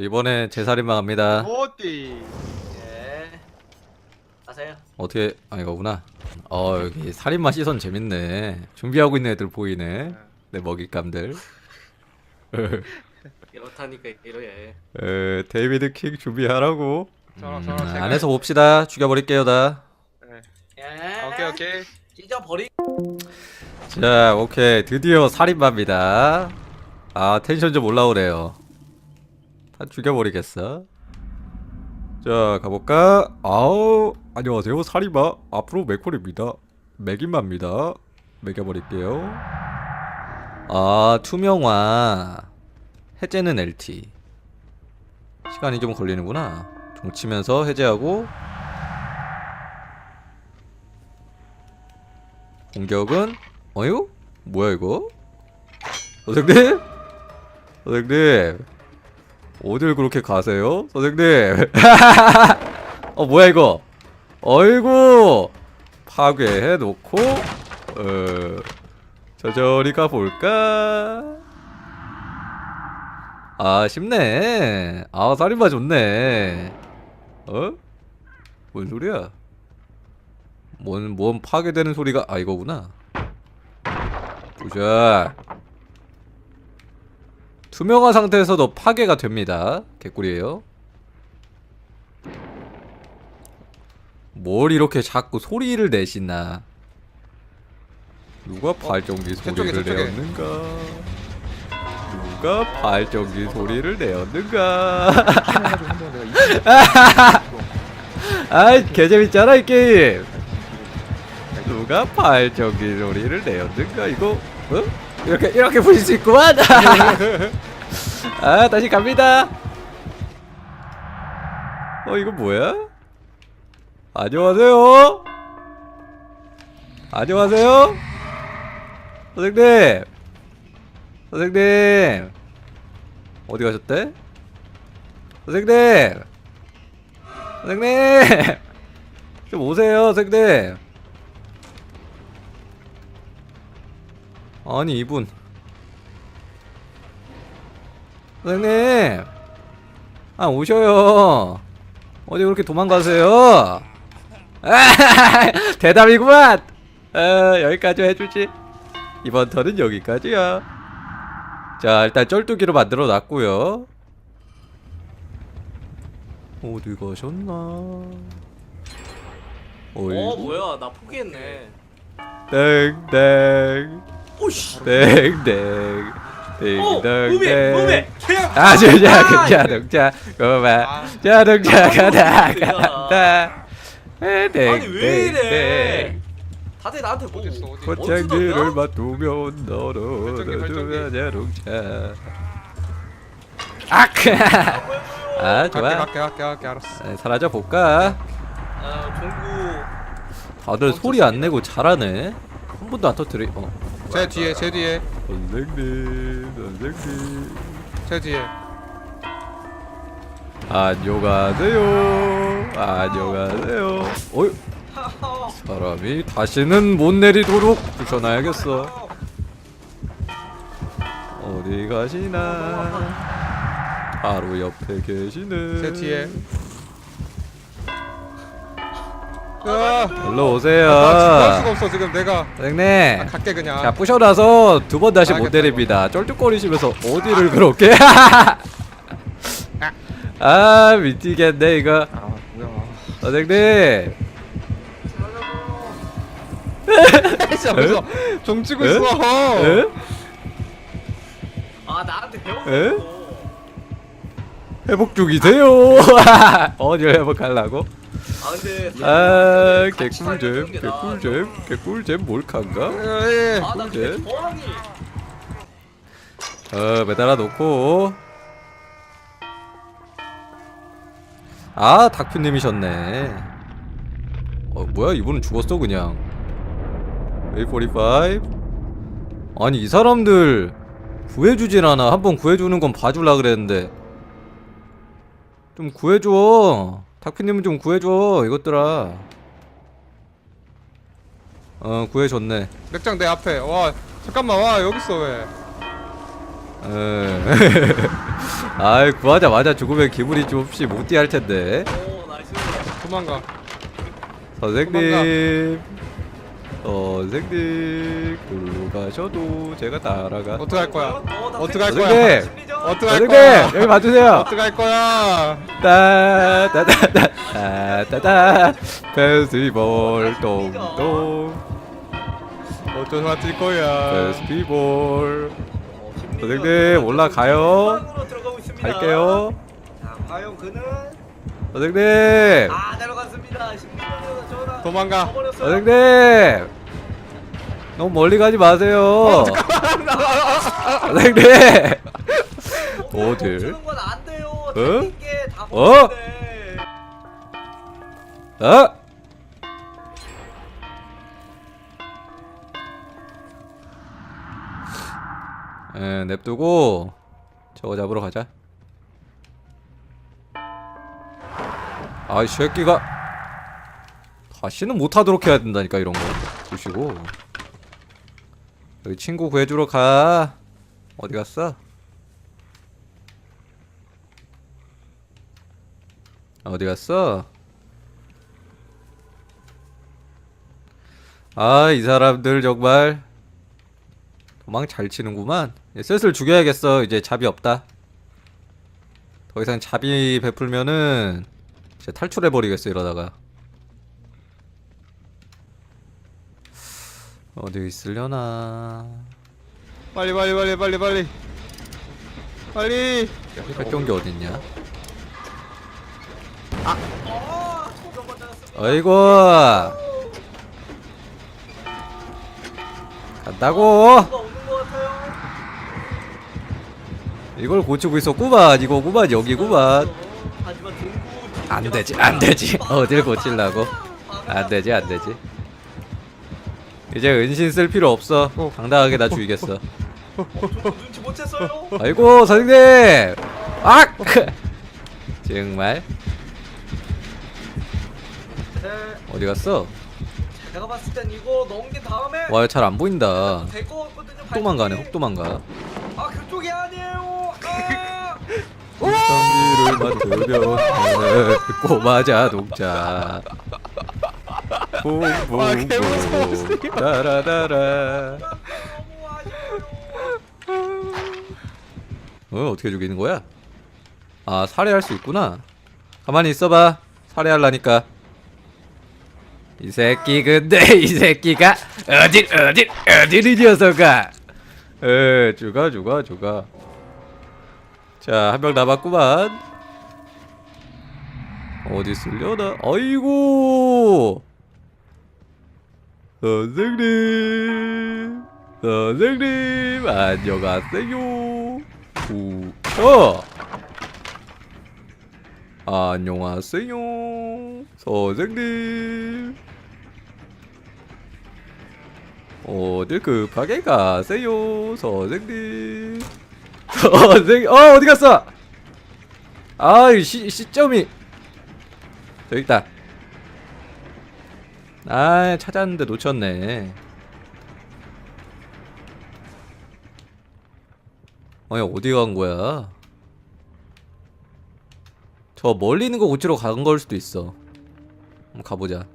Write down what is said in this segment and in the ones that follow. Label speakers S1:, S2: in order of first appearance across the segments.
S1: 저 이번에 제살인마 갑니다.
S2: 어디?
S3: 예. 가세요.
S1: 어떻게 아 이거구나. 어 여기 살인마 시선 재밌네. 준비하고 있는 애들 보이네. 내 먹잇감들.
S3: 이렇다니까 이러예.
S1: 에, 데이비드 킹 준비하라고.
S2: 저런
S1: 음,
S2: 저런 제가
S1: 안에서 봅시다. 죽여버릴게요 다.
S2: 네.
S3: 예.
S2: 오케이 오케이.
S3: 찢어 버리.
S1: 자 오케이 드디어 살인마입니다. 아 텐션 좀 올라오네요. 다 죽여버리겠어. 자 가볼까? 아우 안녕하세요 살인마 앞으로 맥콜입니다. 맥인마입니다. 매겨버릴게요. 아 투명화 해제는 LT 시간이 좀 걸리는구나. 종치면서 해제하고 공격은 어유? 뭐야 이거? 선생님? 선생님 어딜 그렇게 가세요? 선생님. 어 뭐야 이거? 어이구! 파괴해 놓고 어 저저리 가볼까? 아 쉽네. 아 살인마 좋네. 어? 뭔 소리야? 뭔, 뭔 파괴되는 소리가 아 이거구나. 보자 투명한 상태에서도 파괴가 됩니다. 개꿀이에요. 뭘 이렇게 자꾸 소리를 내시나? 누가 발전기
S2: 저쪽에,
S1: 소리를
S2: 저쪽에.
S1: 내었는가? 누가 발전기 소리를 내었는가? 아이 개재밌잖아 이 게임. 누가 발전기 소리를 내었는가 이거? 어? 이렇게 이렇게 보실 수 있구만. 아 다시 갑니다. 어 이거 뭐야? 안녕하세요. 안녕하세요. 선생님. 선생님. 어디 가셨대? 선생님. 선생님. 좀 오세요 선생님 아니 이분. 선생님! 아 오셔요. 어디 그렇게 도망가세요? 아, 대답이구만! 어, 여기까지 해주지. 이번 턴은 여기까지야. 자 일단 쩔뚝이로 만들어 놨고요. 어디 가셨나? 어이.
S3: 어 뭐야. 나 포기했네.
S1: 땡땡
S3: 오씨.
S1: 땡땡
S3: 어
S1: 땡땡
S3: 무배 무배. 그냥.
S1: 아 진짜
S3: 아,
S1: 자동차 그만
S2: 아.
S1: 자동차 가 다
S3: 이거.
S1: 간다
S3: 아니 왜 이래? 다들 나한테 뭐?
S2: 어딨어, 어디?
S3: 어디다가?
S1: 맡으면 너로
S2: 발전기.
S1: 자동차 아크 아
S2: 갈게
S1: 좋아
S2: 갈게 갈게 갈게 알았어.
S1: 네, 사라져 볼까
S3: 아 종구.
S1: 다들 소리 안 내고 잘하네 한 번도 안 터뜨리 어
S2: 제 뒤에 제 뒤에
S1: 선생님 선생님
S2: 제 뒤에.
S1: 안녕하세요. 안녕하세요. 어이, 사람이 다시는 못 내리도록 부셔놔야겠어. 어디 가시나? 바로 옆에 계시는.
S2: 제 뒤에. 아,
S1: 일로 오세요.
S2: 할 수가 없어 지금 내가. 아,
S1: 선생님.
S2: 갈게 그냥.
S1: 자, 부셔놔서 두 번 다시 못
S2: 알겠다,
S1: 내립니다. 쩔뚝거리시면서 어디를 그렇게? 아, 미치겠네, 이거.
S2: 아 뭐야.
S1: 선생님.
S2: 진짜 무서. 종치고
S1: 에?
S2: 있어.
S1: 에?
S3: 아 나한테
S1: 에?
S3: 배웠어.
S1: 회복 중이세요. 어디를 회복하려고?
S3: 아 근데.
S1: 아, 개꿀잼,
S3: 살려주는 게 나아.
S1: 개꿀잼, 개꿀잼 몰카인가?
S2: 예.
S3: 아, 나 근데
S1: 꿀잼.
S3: 저항이.
S1: 어, 매달아 놓고. 아, 닥표님이셨네. 어, 뭐야, 이분은 죽었어, 그냥. A45? 아니, 이 사람들 구해주질 않아. 한 번 구해주는 건 봐줄라 그랬는데. 좀 구해줘. 닥표님은 좀 구해줘, 이것들아. 어, 구해줬네.
S2: 맥장 내 앞에. 와 잠깐만 와 여기 있어 왜?
S1: 에. 아이 구하자마자 죽으면 기분이 좀 혹시 못디 할 텐데
S3: 오 나이스
S2: 도망가.
S1: 선생님 선생님 글로 가셔도 제가 따라가
S2: 어떻게 할 거야?
S3: 어, 나
S2: 어떻게 할
S3: 팬-
S2: 거야?
S1: 선생님!
S3: 심리전.
S2: 어떻게 할
S1: 선생님
S2: 거야?
S1: 여기 봐주세요
S2: 어떻게 할 거야?
S1: 따따따따 따따따 페스티벌 똥똥
S2: 어쩌서 맞을 거야?
S1: 페스티벌
S3: 어.
S1: 선생님 올라가요
S3: 후방으로 들어가고 있습니다.
S1: 갈게요
S3: 자 과연 그는
S1: 선생님
S3: 아 내려갔습니다.
S2: 도망가.
S3: 가버렸어요.
S1: 선생님 너무 멀리 가지 마세요 선생님 어딜
S3: 주는 건 안 돼요.
S1: 어?
S3: 생긴 게다
S1: 어? 어? 에 냅두고 저거 잡으러 가자 아이 새끼가 다시는 못하도록 해야 된다니까 이런 거 보시고 여기 친구 구해주러 가 어디 갔어? 어디 갔어? 아, 이 사람들 정말 도망 잘 치는구만. 슬슬 죽여야겠어. 이제 잡이 없다. 더 이상 잡이 베풀면은 진짜 탈출해 버리겠어 이러다가. 어디 있으려나?
S2: 빨리 빨리 빨리 빨리 빨리. 빨리.
S1: 활동기 어딨냐?
S3: 아.
S1: 어이구. 간다고. 이걸 고치고 있었구만 이거 구만 여기구만.
S3: 하지만 등구
S1: 안 되지 안 되지. 어딜 고칠라고. 안 되지 안 되지. 이제 은신 쓸 필요 없어. 당당하게 나 죽이겠어. 아이고 선생님! 악! 정말
S3: 네,
S1: 어디 갔어
S3: 내가 봤을 땐 이거 넘긴 다음에
S1: 와 잘 안 보인다
S3: 될것 같거든요.
S1: 훅 도망가네
S3: 발길이.
S1: 훅 도망가
S3: 아 그쪽이 아니에요. 아!
S1: 성기를 만들면 꼬마 자동차
S2: 와, 개 무서워,
S1: 붕붕붕 따라따라
S3: 너무 아쉬워요.
S1: 어 어떻게 죽이는 거야? 아 살해할 수 있구나 가만히 있어봐 살해하려니까 이 새끼 근데 이 새끼가 어딜 어딜 어딜 이 녀석아? 에 죽어 죽어 죽어. 자한 명 남았구만. 어디 있으려나? 아이고! 선생님! 선생님! 안녕하세요. 우, 어 안녕하세요 선생님. 어딜 급하게 가세요 선생님? 선생님 어 어디 갔어? 아이 시, 시점이. 저기 있다. 아 찾았는데 놓쳤네. 아니 어디 간 거야 저 멀리 있는 거 고치러 간 걸 수도 있어. 한번 가보자.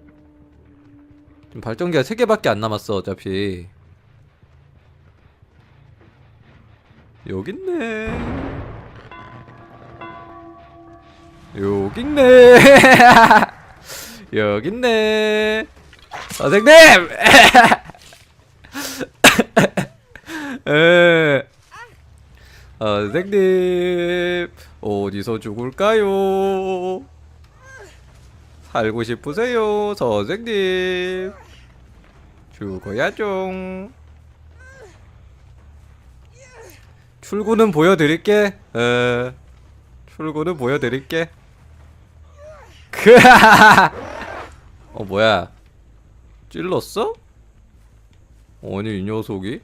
S1: 지금 발전기가 3개밖에 안 남았어 어차피. 있네. 여기 있네. 선생님! 에 선생님 어디서 죽을까요? 살고 싶으세요, 선생님? 죽어야죠. 출구는 보여드릴게. 에, 출구는 보여드릴게. 어 뭐야? 찔렀어? 아니 이 녀석이?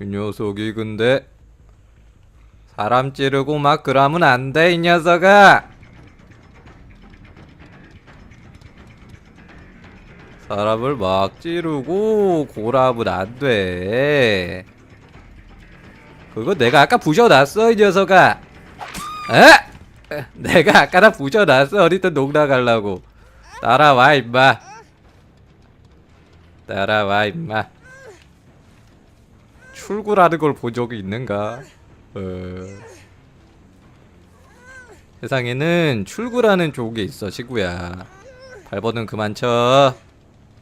S1: 이 녀석이 근데 사람 찌르고 막 그러면 안 돼 이 녀석아. 사람을 막 찌르고 고라면 안돼. 그거 내가 아까 부셔놨어 이 녀석아. 에? 내가 아까 다 부셔놨어 어디든 농나 가려고. 따라와 임마. 따라와 임마 출구라는 걸 본 적이 있는가? 어... 세상에는 출구라는 쪽이 있어 시구야. 발버둥 그만 쳐.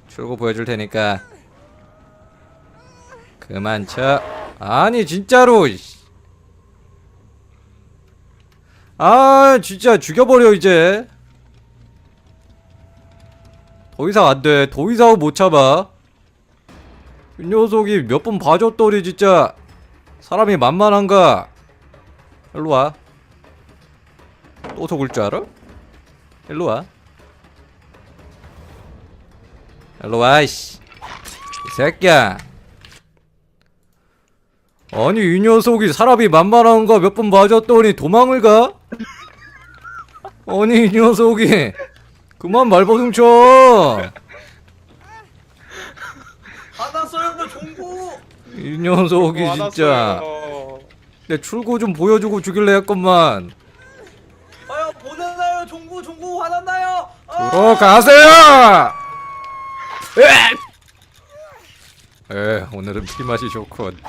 S1: 출구 보여줄 테니까. 그만 쳐. 아니 진짜로. 아 진짜 죽여버려 이제. 더 이상 안 돼. 더 이상은 못 참아 이 녀석이 몇 번 봐줬더니 진짜 사람이 만만한가 일로와 또 속을 줄 알아? 일로와 일로와 이씨 이 새끼야 아니 이 녀석이 사람이 만만한가 몇번 봐줬더니 도망을 가? 아니 이 녀석이 그만 말버둥 쳐!
S3: 화났어요 너 종구
S1: 이 녀석이 진짜. 내 출구 좀 보여주고 죽일래 했건만.
S3: 아유 보내나요? 종구 종구 화났나요? 아!
S1: 들어가세요! 에! 오늘은 피맛이 좋군.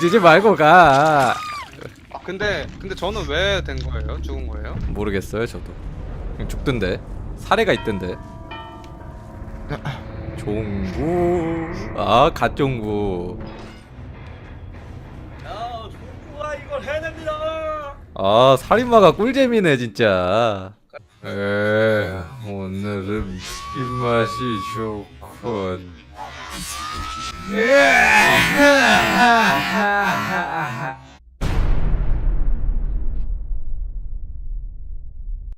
S1: 치지 말고 가.
S2: 아 근데 근데 저는 왜 된 거예요? 죽은 거예요?
S1: 모르겠어요 저도. 그냥 죽던데. 사례가 있던데 종구. 아 갓종구.
S3: 야 종구가 이걸 해냅니다.
S1: 아 살인마가 꿀잼이네 진짜. 에 오늘은 입맛이 좋군